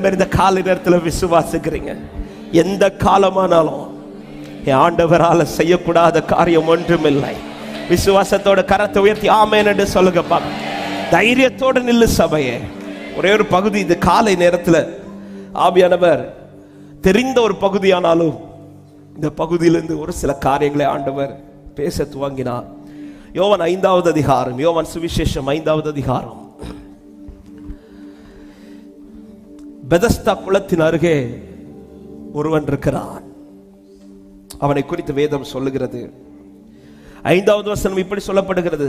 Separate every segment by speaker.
Speaker 1: பேர் இந்த காலை நேரத்தில் விசுவாசிக்கிறீங்க. எந்த காலமானாலும் என் ஆண்டவரால செய்யக்கூடாத காரியம் ஒன்றும் இல்லை விசுவாசத்தோட கரத்தை உயர்த்தி ஆமேன் என்று சொல்லுங்க பாக்க தைரியத்தோட நில்லு சபையே. ஒரே ஒரு பகுதி இந்த காலை நேரத்தில் ஆவியானவர் தெரிந்த ஒரு பகுதியானாலும் இந்த பகுதியிலிருந்து ஒரு சில காரியங்களை ஆண்டவர் பேச துவங்கினார். யோவன் ஐந்தாவது அதிகாரம் யோவன் சுவிசேஷம் ஐந்தாவது அதிகாரம். பெதஸ்தா குளத்தின் அருகே ஒருவன் இருக்கிறான். அவனை குறித்து வேதம் சொல்லுகிறது. ஐந்தாவது வசனம் இப்படி சொல்லப்படுகிறது.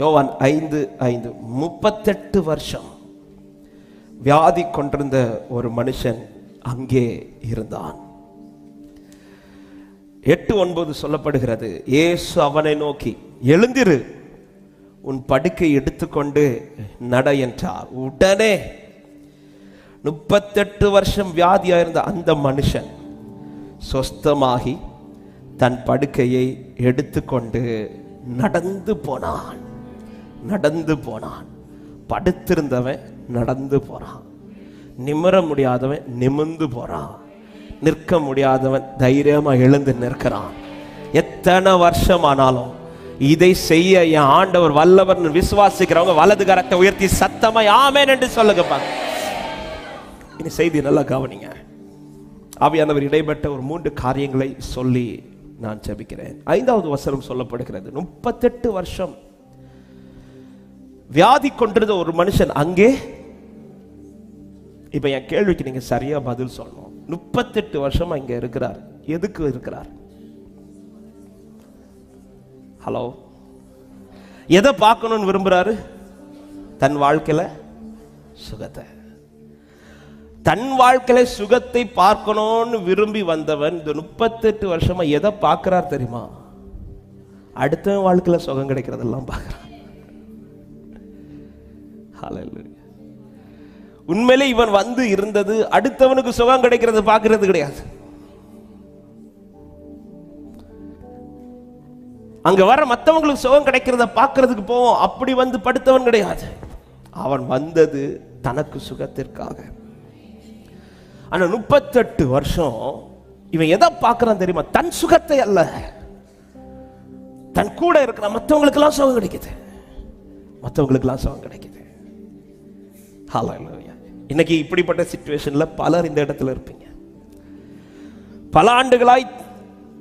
Speaker 1: யோவான் ஐந்து ஐந்து முப்பத்தெட்டு வருஷம் வியாதி கொண்டிருந்த ஒரு மனுஷன் அங்கே இருந்தான். எட்டு ஒன்பது சொல்லப்படுகிறது. இயேசு அவனை நோக்கி எழுந்திரு உன் படுக்கை எடுத்துக்கொண்டு நட என்றார். உடனே முப்பத்தெட்டு வருஷம் வியாதியாக இருந்த அந்த மனுஷன் சொஸ்தமாகி தன் படுக்கையை எடுத்துக்கொண்டு நடந்து போனான். நடந்து போனான். படுத்திருந்தவன் நடந்து போறான். நிமிர முடியாதவன் நிமிர்ந்து போறான். நிற்க முடியாதவன் தைரியமா எழுந்து நிற்கிறான். எத்தனை வருஷம் ஆனாலும் இதை செய்ய என் ஆண்டவர் வல்லவர் விசுவாசிக்கிறவங்க வலது கரத்தை உயர்த்தி சத்தமா ஆமேன் என்று சொல்லுங்க இனி செய்தி நல்லா கவனிங்க. ஆவியானவர் இடைப்பட்ட ஒரு மூன்று காரியங்களை சொல்லி நான் ஜெபிக்கிறேன். ஐந்தாவது வசனம் சொல்லப்படுகிறது. முப்பத்தெட்டு வருஷம் வியாதி கொண்டிருந்த ஒரு மனுஷன் அங்கே. இப்ப என் கேள்விக்கு நீங்க சரியா பதில் சொல்லணும். முப்பத்தெட்டு வருஷம் அங்க இருக்கிறார். எதுக்கு இருக்கிறார்? ஹலோ எதை பார்க்கணும்னு விரும்புறாரு? தன் வாழ்க்கையில சுகத்தை. தன் வாழ்க்கையில சுகத்தை பார்க்கணும்னு விரும்பி வந்தவன் இந்த முப்பத்தெட்டு வருஷமா எதை பார்க்கிறார் தெரியுமா? அடுத்த வாழ்க்கையில சுகம் கிடைக்கிறதெல்லாம் பார்க்கிறான். உண்மையிலே இவன் வந்து இருந்தது அடுத்தவனுக்கு சுகம் கிடைக்கிறது பார்க்கறது கிடையாது. அங்க வர மற்றவங்களுக்கு சுகம் கிடைக்கிறத பார்க்கறதுக்கு போவோம் அப்படி வந்து படுத்தவன் கிடையாது. அவன் வந்தது தனக்கு சுகத்திற்காக. ஆனா முப்பத்தெட்டு வருஷம் இவன் எதை பார்க்கறான் தெரியுமா? தன் சுகத்தை அல்ல. தன் கூட இருக்கிற மற்றவங்களுக்கெல்லாம் சுகம் கிடைக்குது. மற்றவங்களுக்கெல்லாம் சுகம் கிடைக்குது. இன்னைக்கு இப்படிப்பட்ட சுச்சுவேஷன்ல பலர் இந்த இடத்துல இருப்பீங்க. பல ஆண்டுகளாய்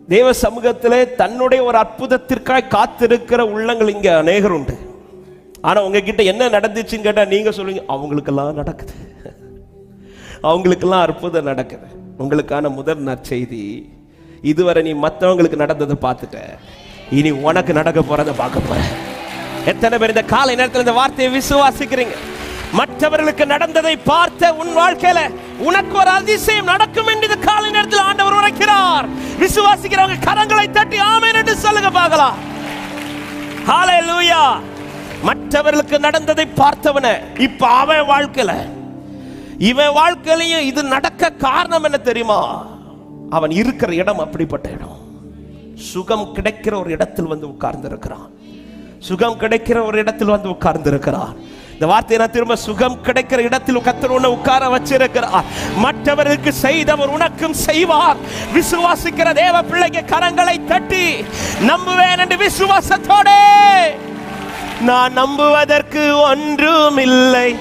Speaker 1: தேவ சமூகத்திலே தன்னுடைய ஒரு அற்புதத்திற்காய் காத்திருக்கிற உள்ளங்கள் இங்க அநேகர் உண்டு. ஆனா உங்ககிட்ட என்ன நடந்துச்சுன்னு கேட்டா நீங்க சொல்லுவீங்க அவங்களுக்கெல்லாம் நடக்குது. அவங்களுக்கெல்லாம் அற்புதம் நடக்குது. உங்களுக்கான முதல் நற்செய்தி இதுவரை நீ மற்றவங்களுக்கு நடந்ததை பார்த்துட்ட. இனி உனக்கு நடக்க போறதை பார்க்க போற. எத்தனை பேர் இந்த காலை நேரத்தில் இந்த வார்த்தையை விசுவாசிக்கிறீங்க? மற்றவர்களுக்கு நடந்ததை பார்த்த உன் வாழ்க்கையில உனக்கு ஒரு அதிசயம் நடக்கும் என்று இந்த காலை நேரத்தில் ஆண்டவர் உரைக்கிறார். விசுவாசிக்கிறவங்க கரங்களை தட்டி ஆமேன் என்று சொல்லுங்க பார்க்கலாம். ஹalleluya மற்றவர்களுக்கு நடந்ததை பார்த்தவன இப்ப அவன் வாழ்க்கையில இவன் வாழ்க்கையிலையும் இது நடக்க காரணம் என்ன தெரியுமா? அவன் இருக்கிற இடம் அப்படிப்பட்ட இடம். சுகம் கிடைக்கிற ஒரு இடத்தில் வந்து உட்கார்ந்து இருக்கிறான் சுகம் கிடைக்கிற ஒரு இடத்தில் வந்து உட்கார்ந்து இருக்கிறான் இந்த வார்த்தையை நான் திரும்ப சுகம் கிடைக்கிற இடத்தில் கத்தர் உன்னை உட்கார வச்சிருக்கிறார். மற்றவருக்கு செய்தவர் உனக்கும் செய்வார். விசுவாசிக்கிற தேவ பிள்ளைக்கு கரங்களை தட்டி நம்புவேன் என்று விசுவாசத்தோடே. நான் நம்புவதற்கு ஒன்றும் இல்லை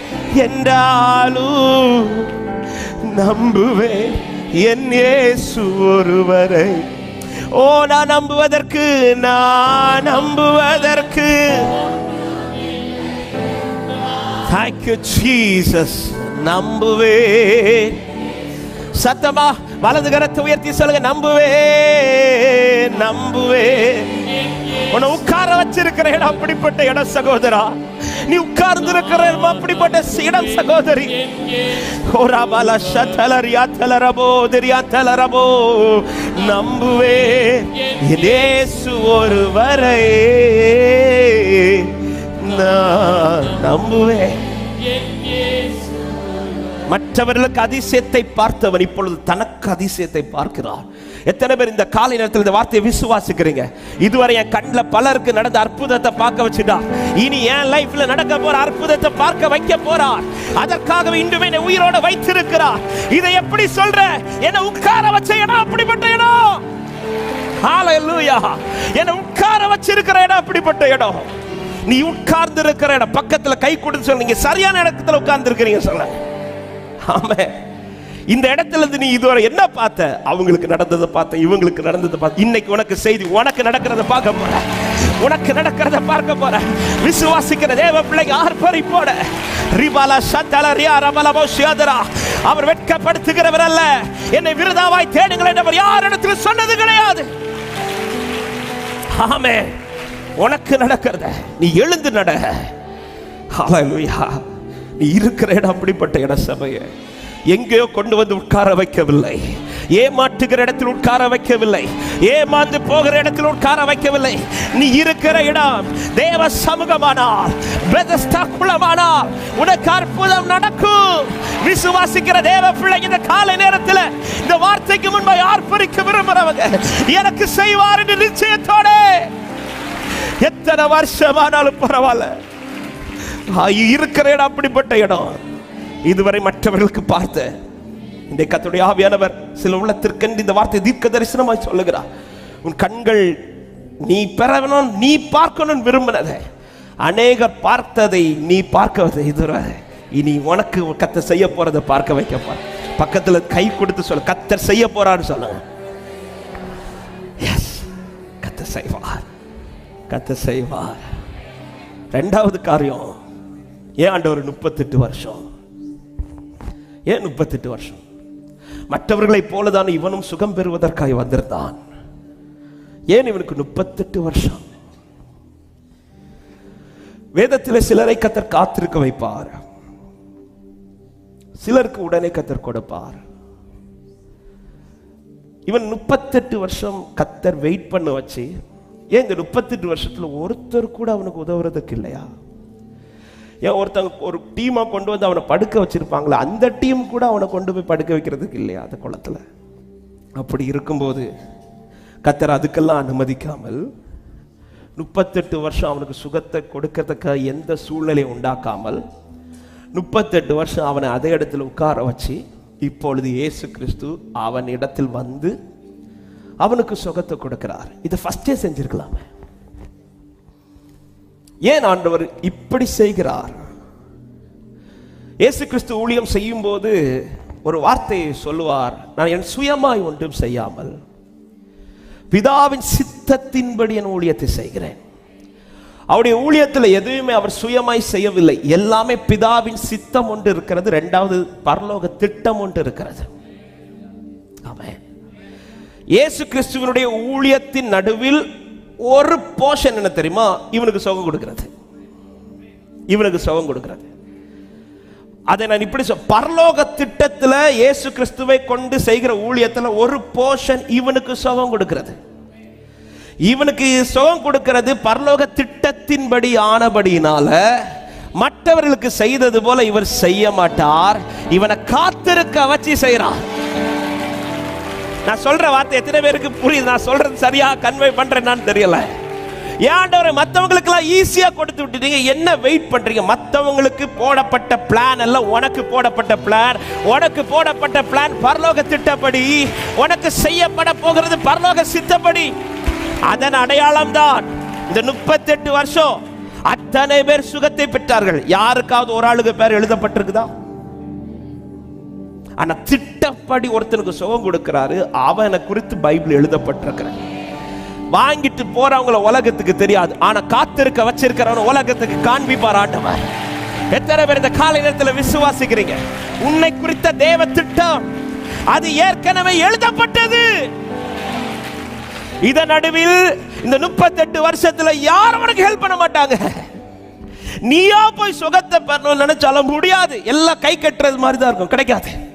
Speaker 1: என்றாலும் நம்புவேன் என் இயேசு ஒருவரை. ஓ நான் நம்புவதற்கு நான் நம்புவதற்கு. தேங்க்யூ ஜீசஸ் நம்புவேன். சத்தமா வலது கரத்தை உயர்த்தி சொல்லுங்க நம்புவேன் நம்புவேன். உன்னை உட்கார வச்சிருக்கிற இடம் அப்படிப்பட்ட இடம் சகோதரா. நீ உட்கார்ந்து இருக்கிற இடம் அப்படிப்பட்ட இடம் சகோதரி. ஓராபால ஷதலரியா தலரபோ தெரியா தலரபோ. நம்புவே இயேசு ஒருவரை. நான் நம்புவேன் மற்றவர்களுக்கு அதிசயத்தை பார்த்தவன் இப்பொழுது தனக்கு அதிசயத்தை பார்க்கிறார் எத்தனை பேர் இந்த காலை நேரத்தில் இந்த வார்த்தையை விசுவாசிக்கிறீங்க? இதுவரை என் கண்ணில் பலருக்கு நடந்த அற்புதத்தை பார்க்க வச்சுட்டா இனி என் லைஃப்ல நடக்க போற அற்புதத்தை பார்க்க வைக்க போறார். அதற்காகவே இன்றுமே என்னை உயிரோட வைத்திருக்கிறார். இதை எப்படி சொல்ற? என்ன உட்கார வச்ச இடம் அப்படிப்பட்ட இடம். என்ன உட்கார வச்சிருக்கிற இடம் அப்படிப்பட்ட இடம். நீ உட்கார்ந்து இருக்கிற இடம். பக்கத்துல கை கொடுத்து சொல்ல நீங்க சரியான இடத்துல உட்கார்ந்து இருக்கிறீங்க சொல்ல ஆமே இந்த இடத்துல இருந்து நீ இதுவரை என்ன பார்த்த? அவங்களுக்கு நடந்ததை பார்த்த இவங்களுக்கு நடந்ததை பார்த்த. இன்னைக்கு உனக்கு செய்தி உனக்கு நடக்கிறத பார்க்க போற. உனக்கு நடக்கிறத பார்க்க போற. விசுவாசிக்கிற தேவ பிள்ளைங்க ஆர்ப்பரிப்போட. ரிபாலா சத்தல ரியா ரமலபோ சியாதரா அவர் வெட்கப்படுத்துகிறவர் அல்ல. என்னை விருதாவாய் தேடுங்கள் என்றவர் யார் இடத்துல சொன்னது கிடையாது. ஆமே உனக்கு நடக்கிறத நீ எழுந்து நட. நீ இருக்கிற இடம் அப்படிப்பட்ட இடம் சபையை. எங்கேயோ கொண்டு வந்து உட்கார வைக்கவில்லை. ஏமாற்றுகிற இடத்தில் உட்கார வைக்கவில்லை. ஏமாந்து போகிற இடத்தில் உட்கார வைக்கவில்லை. நீ இருக்கிற இடம் தேவ சமூகமானால் பெதஸ்தா உனக்கு அற்புதம் நடக்கும். விசுவாசிக்கிற தேவ பிள்ளை இந்த காலை நேரத்தில் இந்த வார்த்தைக்கு முன்பை ஆர்ப்பரிக்க விரும்புறவங்க எனக்கு செய்வார் என்று நிச்சயத்தோட. எத்தனை வருஷமானாலும் பரவாயில்ல. இருக்கிற இடம் அப்படிப்பட்ட இடம். இதுவரை மற்றவர்களுக்கு பார்த்த இந்த கத்துடைய ஆவியானவர் சில உள்ளத்திற்கென்று இந்த வார்த்தை தீர்க்க தரிசனமாய் சொல்லுகிறார். உன் கண்கள் நீ பெறணும் நீ பார்க்கணும் விரும்பினதை அநேகர் பார்த்ததை நீ பார்க்கவது இதுவரை. இனி உனக்கு கத்த செய்ய போறதை பார்க்க வைக்க போற பக்கத்துல கை கொடுத்து சொல்ல கத்தர் செய்ய போறான்னு சொல்லுங்க. எஸ் கத்த செய்வார் கத்த செய்வார். ரெண்டாவது காரியம் ஏன் ஆண்டவர் முப்பத்தெட்டு வருஷம்? ஏன் முப்பத்தெட்டு வருஷம்? மற்றவர்களைப் போலதான் இவனும் சுகம் பெறுவதற்காக வந்திருந்தான். ஏன் இவனுக்கு முப்பத்தெட்டு வருஷம்? வேதத்தில் சிலரை கத்தர் காத்திருக்க வைப்பார். சிலருக்கு உடனே கத்தர் கொடுப்பார். இவன் முப்பத்தெட்டு வருஷம் கத்தர் வெயிட் பண்ண வச்சு ஏன் இந்த முப்பத்தெட்டு வருஷத்துல ஒருத்தர் கூட அவனுக்கு உதவுறதுக்கு இல்லையா? ஏன் ஒருத்தங்க ஒரு டீமாக கொண்டு வந்து அவனை படுக்க வச்சுருப்பாங்களே அந்த டீம் கூட அவனை கொண்டு போய் படுக்க வைக்கிறதுக்கு இல்லையா அந்த குளத்தில்? அப்படி இருக்கும்போது கத்தர் அதுக்கெல்லாம் அனுமதிக்காமல் முப்பத்தெட்டு வருஷம் அவனுக்கு சுகத்தை கொடுக்கறதுக்க எந்த சூழ்நிலையும் உண்டாக்காமல் முப்பத்தெட்டு வருஷம் அவனை அதே இடத்துல உட்கார வச்சு இப்பொழுது இயேசு கிறிஸ்து அவன் இடத்தில் வந்து அவனுக்கு சுகத்தை கொடுக்கிறார். இதை ஃபஸ்ட்டே செஞ்சிருக்கலாமே. ஏன் ஆண்டவர் இப்படி செய்கிறார்? இயேசு கிறிஸ்து ஊழியம் செய்யும் போது ஒரு வார்த்தையை சொல்லுவார் நான் என் சுயமாய் ஒன்றும் செய்யாமல் பிதாவின் சித்தத்தின்படி என் ஊழியத்தை செய்கிறேன். அவருடைய ஊழியத்தில் எதுவுமே அவர் சுயமாய் செய்யவில்லை. எல்லாமே பிதாவின் சித்தம் ஒன்று இருக்கிறது. ரெண்டாவது பரலோக திட்டம் ஒன்று இருக்கிறது. ஆமென். இயேசு கிறிஸ்துவனுடைய ஊழியத்தின் நடுவில் ஒரு போர்ஷன் என்ன தெரியுமா? இவனுக்கு சுகம் கொடுக்கிறது. இவனுக்கு சுகம் கொடுக்கிறது. அதை நான் இப்படி சொல் பரலோக திட்டத்துல இயேசு கிறிஸ்துவை கொண்டு செய்கிற ஊழியத்துல ஒரு போர்ஷன் இவனுக்கு சுகம் கொடுக்கிறது. இவனுக்கு சுகம் கொடுக்கிறது பரலோக திட்டத்தின்படி ஆனபடியினால மற்றவர்களுக்கு செய்தது போல இவர் செய்ய மாட்டார். இவனை காத்திருக்க வச்சு செய்கிறார் நான் சொல்ற வார்த்தை எத்தனை பேருக்கு புரியுது? நான் சொல்றது சரியா கன்வே பண்றேன்னு தெரியல. ஏன்டவரை மற்றவங்களுக்கு எல்லாம் ஈஸியா கொடுத்து விட்டுட்டீங்க? என்ன வெயிட் பண்றீங்க? மற்றவங்களுக்கு போடப்பட்ட பிளான் எல்லாம் உனக்கு போடப்பட்ட பிளான் உனக்கு போடப்பட்ட பிளான் பரலோக திட்டப்படி. உனக்கு செய்யப்பட போகிறது பரலோக சித்தப்படி. அதன் அடையாளம் தான் இந்த முப்பத்தெட்டு வருஷம் அத்தனை பேர் சுகத்தை பெற்றார்கள். யாருக்காவது ஒரு ஆளுக்கு பேர் எழுதப்பட்டிருக்குதா? ஆனா திட்டப்படி ஒருத்தனுக்கு சுகம் கொடுக்கிறாரு. அவனை குறித்து பைபிள் எழுதப்பட்டிருக்கிறேன் வாங்கிட்டு போறவங்கள உலகத்துக்கு தெரியாது. ஆனா காத்திருக்க வச்சிருக்கிறவன உலகத்துக்கு காண்பிப்பார் ஆண்டவர். எத்தனை பேர் இந்த காலை நேரத்தில் விசுவாசிக்கிறீங்க? உன்னை குறித்த தேவ திட்டம். அது ஏற்கனவே எழுதப்பட்டது. இதன் நடுவில் இந்த முப்பத்தெட்டு வருஷத்துல யாரும் உனக்கு ஹெல்ப் பண்ண மாட்டாங்க. நீயா போய் சுகத்தை பெறணும்னு நினைச்சாலும் முடியாது. எல்லாம் கை கட்டுறது மாதிரி தான் இருக்கும். கிடைக்காது.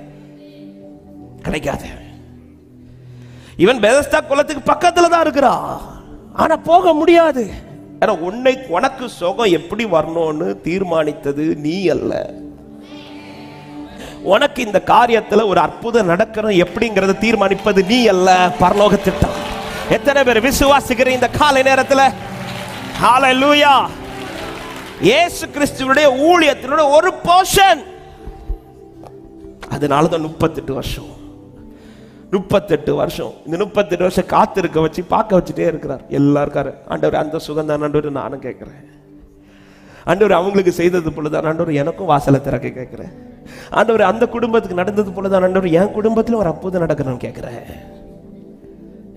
Speaker 1: கிடைக்காது இவன் பெதஸ்தா குளத்துக்கு பக்கத்துல தான் இருக்கிறா. ஆனா போக முடியாது. ஏன்னா உன்னை உனக்கு சுகம் எப்படி வரணும்னு தீர்மானித்தது நீ அல்ல. உனக்கு இந்த காரியத்துல ஒரு அற்புதம் நடக்கணும் எப்படிங்கறத தீர்மானிப்பது நீ அல்ல. பரலோக திட்டம் எத்தனை பேர் விசுவாசிக்கிற இந்த காலை நேரத்துல? லூயா ஏசு கிறிஸ்துவனுடைய ஊழியத்தினுடைய ஒரு போர்ஷன் அதனால தான் முப்பத்தெட்டு வருஷம். முப்பத்தெட்டு வருஷம். இந்த முப்பத்தெட்டு வருஷம் காத்திருக்க வச்சு பார்க்க வச்சுட்டே இருக்கிறார். எல்லாருக்காரு. ஆண்டவர் அந்த சுகந்தான் ஆண்டவர் நானும் கேட்குறேன். ஆண்டவர் அவங்களுக்கு செய்தது போலதான். ஆண்டவர் எனக்கும் வாசலை திறக்க கேட்குறேன். ஆண்டவர் அந்த குடும்பத்துக்கு நடந்தது போலதான். ஆண்டவர் என் குடும்பத்தில் ஒரு அற்புதம் நடக்கணும்னு கேட்குறேன்.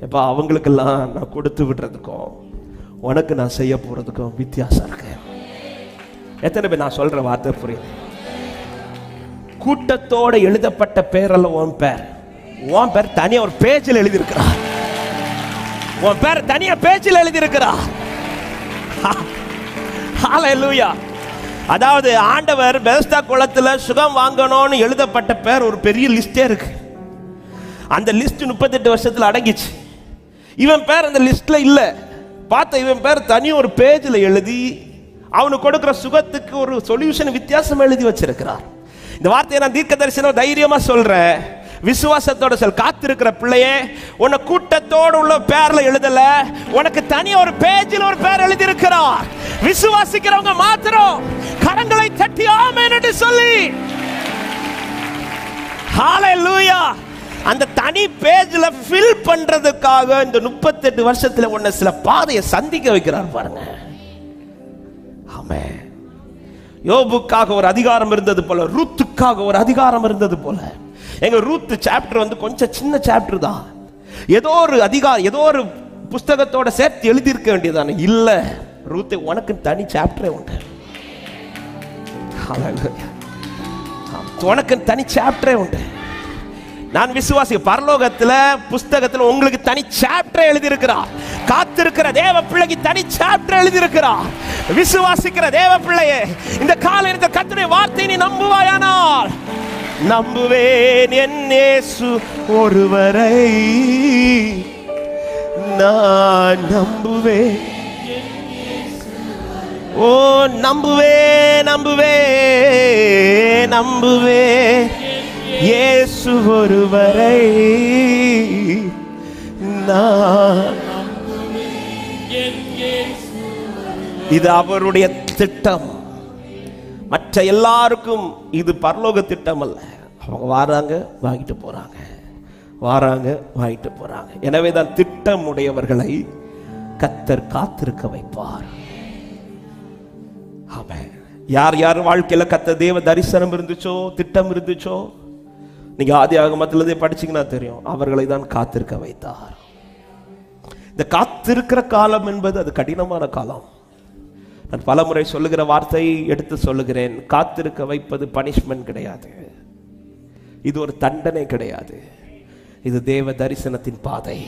Speaker 1: எப்ப அவங்களுக்கெல்லாம் நான் கொடுத்து விடுறதுக்கும் உனக்கு நான் செய்ய போகிறதுக்கும் வித்தியாசம் இருக்கு. எத்தனை பேர் நான் சொல்கிற வார்த்தை புரியுது கூட்டத்தோட எழுதப்பட்ட பேரல்ல உன் பேர். உன் பேர் தனியா ஒரு பேஜில் எழுதியிருக்கிறார் உன் பேர் தனியா பேஜில் எழுதியிருக்கிறார் ஹalleluya அதாவது ஆண்டவர் பெஸ்டா குளத்துல சுகம் வாங்கணும்னு எழுதப்பட்ட பேர் ஒரு பெரிய லிஸ்டே இருக்கு. அந்த லிஸ்ட் முப்பத்தெட்டு வருஷத்தில் அடங்கிச்சு. இவன் பேர் அந்த லிஸ்ட்ல இல்ல. பார்த்த இவன் பேர் தனி ஒரு பேஜில் எழுதி அவனுக்கு கொடுக்குற சுகத்துக்கு ஒரு சொல்யூஷன் வித்தியாசம் எழுதி வச்சிருக்கிறார். இந்த வார்த்தையை நான் தீர்க்க தரிசனம் தைரியமா சொல்றேன். விசுவாசத்தோட சொல் காத்திருக்கிற பிள்ளையே உன்னை கூட்டத்தோடு உள்ள பேர்ல எழுதல. உனக்கு தனி ஒரு பேஜில் ஒரு பேர் எழுதி இருக்கிறார் விசுவாசிக்கிறவங்க மாத்திரம் கரங்களை தட்டி ஆமென் என்று சொல்லி. ஹalleluya. அந்த தனி பேஜ்ல ஃபில் பண்றதுக்காக இந்த முப்பத்தெட்டு வருஷத்துல உன்னை சில பாதையை சந்திக்க வைக்கிறார் பாருங்க. ஆமே யோபுக்காக ஒரு அதிகாரம் இருந்தது போல ரூத்துக்காக ஒரு அதிகாரம் இருந்தது போல. எங்க ரூத் சாப்டர் வந்து கொஞ்சம் சின்ன சாப்டர் தான். ஏதோ ஒரு அதிகாரம் ஏதோ ஒரு புஸ்தகத்தோட சேர்த்து எழுதியிருக்க வேண்டியதானே இல்ல ரூத்து உனக்கு தனி சாப்டரே உண்டு. உனக்கு தனி சாப்டரே உண்டு. நான் விசுவாசி பரலோகத்துல புஸ்தகத்துல உங்களுக்கு தனி சாப்டர் எழுதி காத்திருக்கிற தேவ பிள்ளைக்கு தனி சாப்டர் எழுதி விசுவாசிக்கிற தேவ பிள்ளையே இந்த கால இருக்க கத்துடைய வார்த்தை நீ நம்புவாயானால் நம்புவேன் என் இயேசு ஒருவரை. நான் நம்புவேன். ஓ நம்புவே நம்புவே நம்புவே இயேசு ஒருவரை. நான் இது அவருடைய திட்டம். மற்ற எல்லாருக்கும் இது பரலோக திட்டம் அல்ல அவங்க வாராங்க வாங்கிட்டு போறாங்க. வாராங்க வாங்கிட்டு போறாங்க. எனவே தான் திட்டம் உடையவர்களை கத்தர் காத்திருக்க வைப்பார். ஆமென். யார் யார் வாழ்க்கையில கத்த தேவ தரிசனம் இருந்துச்சோ திட்டம் இருந்துச்சோ நீங்க ஆதி ஆகமத்திலிருந்தே படிச்சீங்கன்னா தெரியும். அவர்களை தான் காத்திருக்க வைத்தார். இந்த காத்திருக்கிற காலம் என்பது அது கடினமான காலம். நான் பலமுறை சொல்லுகிற வார்த்தையை எடுத்து சொல்லுகிறேன். காத்திருக்க வைப்பது பனிஷ்மெண்ட் கிடையாது. இது ஒரு தண்டனை கிடையாது. இது தேவ தரிசனத்தின் பாதை.